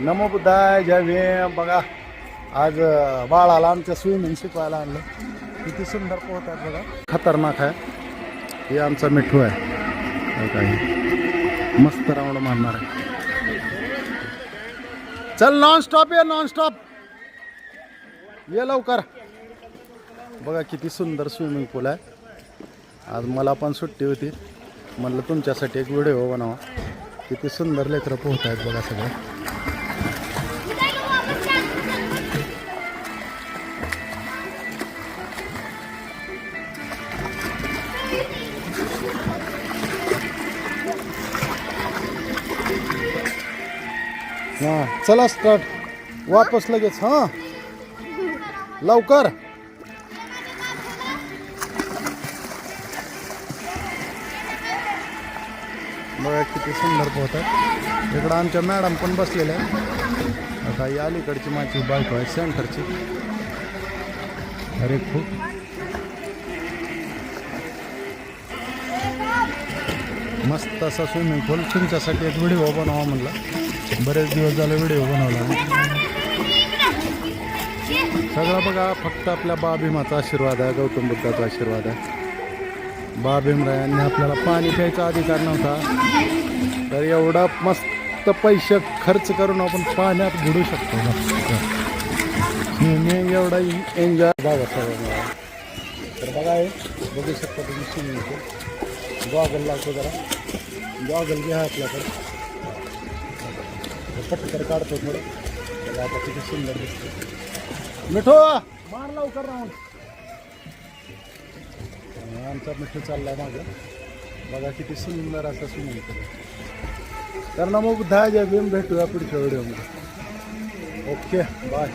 नमो बुद्धाय जय भीम. बघा आज बाळाला आमच्या स्विमिंग शिकवायला आणलं. किती सुंदर पोहतात बघा. खतरनाक आहे. हे आमचा मिठू आहे. काही मस्त राऊंड मारणार आहे. चल नॉन स्टॉप ये नॉन स्टॉप ये लवकर. बघा किती सुंदर स्विमिंग पूल आहे. आज मला पण सुट्टी होती. म्हणलं तुमच्यासाठी एक व्हिडिओ बनावा. किती सुंदर लेकरं पोहत आहेत बघा सगळं. हां चला स्टार्ट वापस लगेच हां. लवकर. बघा किती सुंदर पोहतात इकडं आमच्या मॅडम पण बसलेल्या आहेत. आता ही अलीकडची माझी बायको आहे सेंटरची. अरे खूप. मस्त असा स्विमिंग पूल तुमच्यासाठी एक व्हिडिओ बनवा म्हणला. बरेच दिवस झाले व्हिडिओ बनवला सगळं बघा फक्त आपल्या बाबीमाचा आशीर्वाद आहे गौतम बुद्धाचा आशीर्वाद आहे. बा भीमराय यांनी आपल्याला पाणी प्यायचा अधिकार नव्हता. तर एवढा मस्त पैसे खर्च करून आपण पाण्यात बुडू शकतो. मस्त एवढा एन्जॉय सगळं तर शकता तुम्ही स्विमिंग पूल गॉगल लागतो जरा. गॉगल घ्या आपल्याकडे. पटकर काढतो थोडं. बघा आता किती सुंदर दिसतो मिठो, मार लवकर राहून. तुमचा प्रश्न चालला आहे माझा. बघा किती सुंदर असा स्विमिंग पूल तर ना मग दहा जय भेटूया पुढच्या व्हिडिओमध्ये. Okay bye.